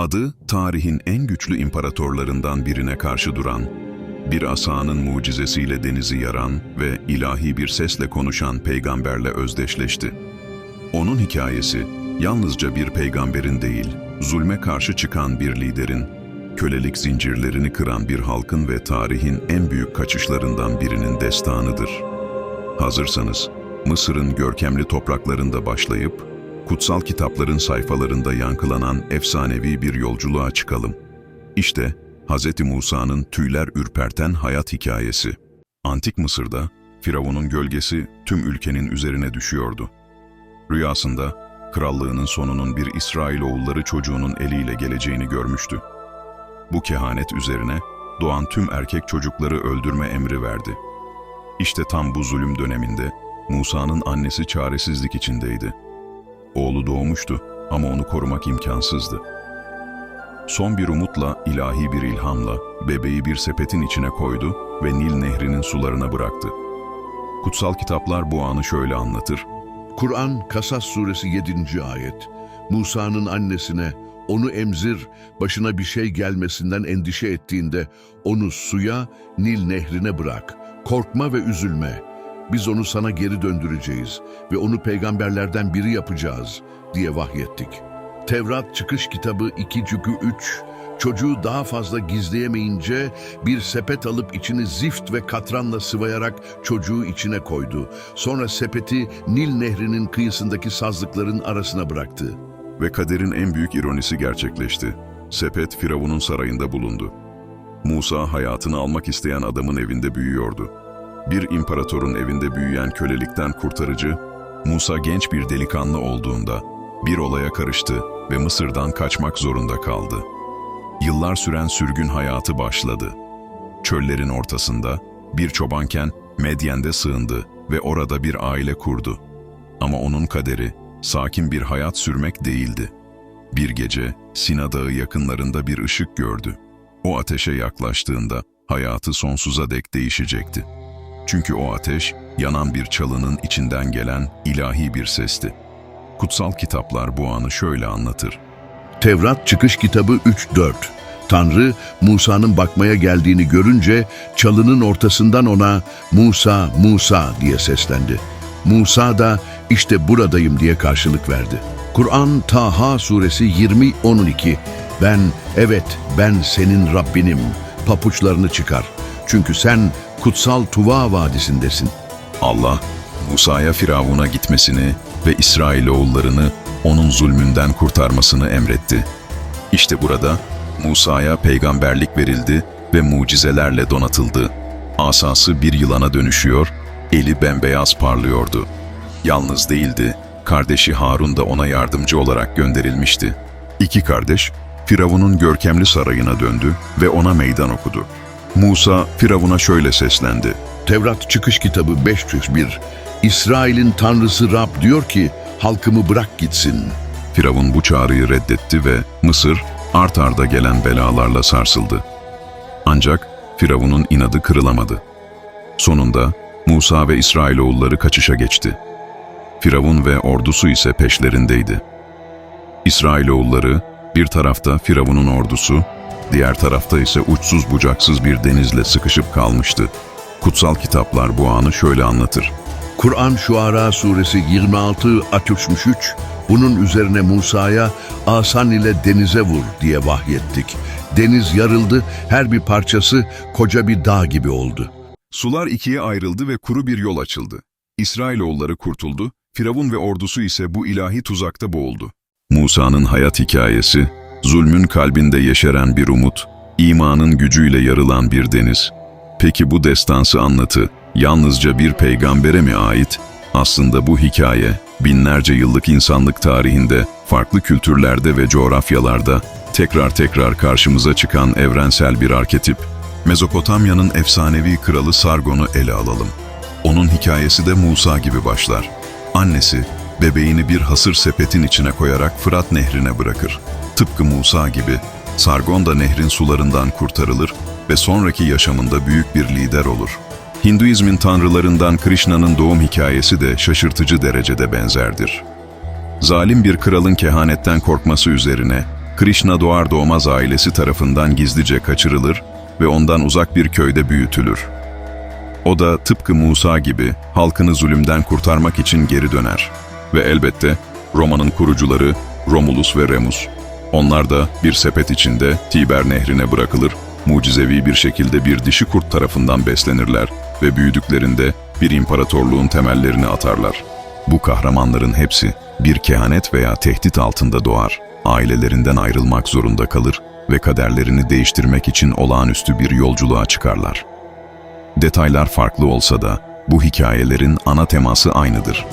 Adı tarihin en güçlü imparatorlarından birine karşı duran, bir asanın mucizesiyle denizi yaran ve ilahi bir sesle konuşan peygamberle özdeşleşti. Onun hikayesi yalnızca bir peygamberin değil, zulme karşı çıkan bir liderin, kölelik zincirlerini kıran bir halkın ve tarihin en büyük kaçışlarından birinin destanıdır. Hazırsanız, Mısır'ın görkemli topraklarında başlayıp, kutsal kitapların sayfalarında yankılanan efsanevi bir yolculuğa çıkalım. İşte Hz. Musa'nın tüyler ürperten hayat hikayesi. Antik Mısır'da Firavun'un gölgesi tüm ülkenin üzerine düşüyordu. Rüyasında krallığının sonunun bir İsrailoğulları çocuğunun eliyle geleceğini görmüştü. Bu kehanet üzerine doğan tüm erkek çocukları öldürme emri verdi. İşte tam bu zulüm döneminde Musa'nın annesi çaresizlik içindeydi. Oğlu doğmuştu ama onu korumak imkansızdı. Son bir umutla, ilahi bir ilhamla bebeği bir sepetin içine koydu ve Nil nehrinin sularına bıraktı. Kutsal kitaplar bu anı şöyle anlatır. Kur'an Kasas suresi 7. ayet. Musa'nın annesine onu emzir, başına bir şey gelmesinden endişe ettiğinde onu suya, Nil nehrine bırak. Korkma ve üzülme. Biz onu sana geri döndüreceğiz ve onu peygamberlerden biri yapacağız diye vahyettik. Tevrat çıkış kitabı 2 cükü 3, çocuğu daha fazla gizleyemeyince bir sepet alıp içini zift ve katranla sıvayarak çocuğu içine koydu. Sonra sepeti Nil nehrinin kıyısındaki sazlıkların arasına bıraktı. Ve kaderin en büyük ironisi gerçekleşti. Sepet Firavun'un sarayında bulundu. Musa hayatını almak isteyen adamın evinde büyüyordu. Bir imparatorun evinde büyüyen kölelikten kurtarıcı, Musa genç bir delikanlı olduğunda bir olaya karıştı ve Mısır'dan kaçmak zorunda kaldı. Yıllar süren sürgün hayatı başladı. Çöllerin ortasında bir çobanken Medyen'de sığındı ve orada bir aile kurdu. Ama onun kaderi sakin bir hayat sürmek değildi. Bir gece Sina Dağı yakınlarında bir ışık gördü. O ateşe yaklaştığında hayatı sonsuza dek değişecekti. Çünkü o ateş yanan bir çalının içinden gelen ilahi bir sesti. Kutsal kitaplar bu anı şöyle anlatır. Tevrat çıkış kitabı 3-4. Tanrı Musa'nın bakmaya geldiğini görünce çalının ortasından ona Musa, Musa diye seslendi. Musa da işte buradayım diye karşılık verdi. Kur'an Taha suresi 20-12 Ben, evet ben senin Rabbinim. Papuçlarını çıkar. Çünkü sen kutsal Tuva vadisindesin. Allah, Musa'ya Firavun'a gitmesini ve İsrailoğullarını onun zulmünden kurtarmasını emretti. İşte burada Musa'ya peygamberlik verildi ve mucizelerle donatıldı. Asası bir yılana dönüşüyor, eli bembeyaz parlıyordu. Yalnız değildi, kardeşi Harun da ona yardımcı olarak gönderilmişti. İki kardeş, Firavun'un görkemli sarayına döndü ve ona meydan okudu. Musa, Firavun'a şöyle seslendi. Tevrat çıkış kitabı 501 İsrail'in tanrısı Rab diyor ki halkımı bırak gitsin. Firavun bu çağrıyı reddetti ve Mısır art arda gelen belalarla sarsıldı. Ancak Firavun'un inadı kırılamadı. Sonunda Musa ve İsrailoğulları kaçışa geçti. Firavun ve ordusu ise peşlerindeydi. İsrailoğulları bir tarafta Firavun'un ordusu, diğer tarafta ise uçsuz bucaksız bir denizle sıkışıp kalmıştı. Kutsal kitaplar bu anı şöyle anlatır. Kur'an Şuara suresi 26-63 bunun üzerine Musa'ya asan ile denize vur diye vahyettik. Deniz yarıldı, her bir parçası koca bir dağ gibi oldu. Sular ikiye ayrıldı ve kuru bir yol açıldı. İsrailoğulları kurtuldu, Firavun ve ordusu ise bu ilahi tuzakta boğuldu. Musa'nın hayat hikayesi, zulmün kalbinde yeşeren bir umut, imanın gücüyle yarılan bir deniz. Peki bu destansı anlatı yalnızca bir peygambere mi ait? Aslında bu hikaye, binlerce yıllık insanlık tarihinde, farklı kültürlerde ve coğrafyalarda tekrar tekrar karşımıza çıkan evrensel bir arketip. Mezopotamya'nın efsanevi kralı Sargon'u ele alalım. Onun hikayesi de Musa gibi başlar. Annesi, bebeğini bir hasır sepetin içine koyarak Fırat nehrine bırakır. Tıpkı Musa gibi, Sargon da nehrin sularından kurtarılır ve sonraki yaşamında büyük bir lider olur. Hinduizmin tanrılarından Krishna'nın doğum hikayesi de şaşırtıcı derecede benzerdir. Zalim bir kralın kehanetten korkması üzerine, Krishna doğar doğmaz ailesi tarafından gizlice kaçırılır ve ondan uzak bir köyde büyütülür. O da tıpkı Musa gibi halkını zulümden kurtarmak için geri döner. Ve elbette Roma'nın kurucuları Romulus ve Remus. Onlar da bir sepet içinde Tiber nehrine bırakılır, mucizevi bir şekilde bir dişi kurt tarafından beslenirler ve büyüdüklerinde bir imparatorluğun temellerini atarlar. Bu kahramanların hepsi bir kehanet veya tehdit altında doğar, ailelerinden ayrılmak zorunda kalır ve kaderlerini değiştirmek için olağanüstü bir yolculuğa çıkarlar. Detaylar farklı olsa da bu hikayelerin ana teması aynıdır.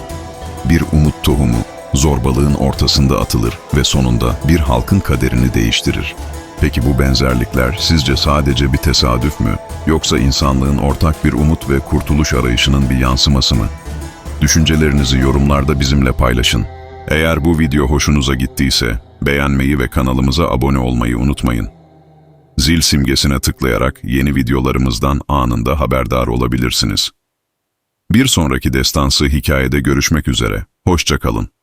Bir umut tohumu zorbalığın ortasında atılır ve sonunda bir halkın kaderini değiştirir. Peki bu benzerlikler sizce sadece bir tesadüf mü yoksa insanlığın ortak bir umut ve kurtuluş arayışının bir yansıması mı? Düşüncelerinizi yorumlarda bizimle paylaşın. Eğer bu video hoşunuza gittiyse beğenmeyi ve kanalımıza abone olmayı unutmayın. Zil simgesine tıklayarak yeni videolarımızdan anında haberdar olabilirsiniz. Bir sonraki destansı hikayede görüşmek üzere. Hoşça kalın.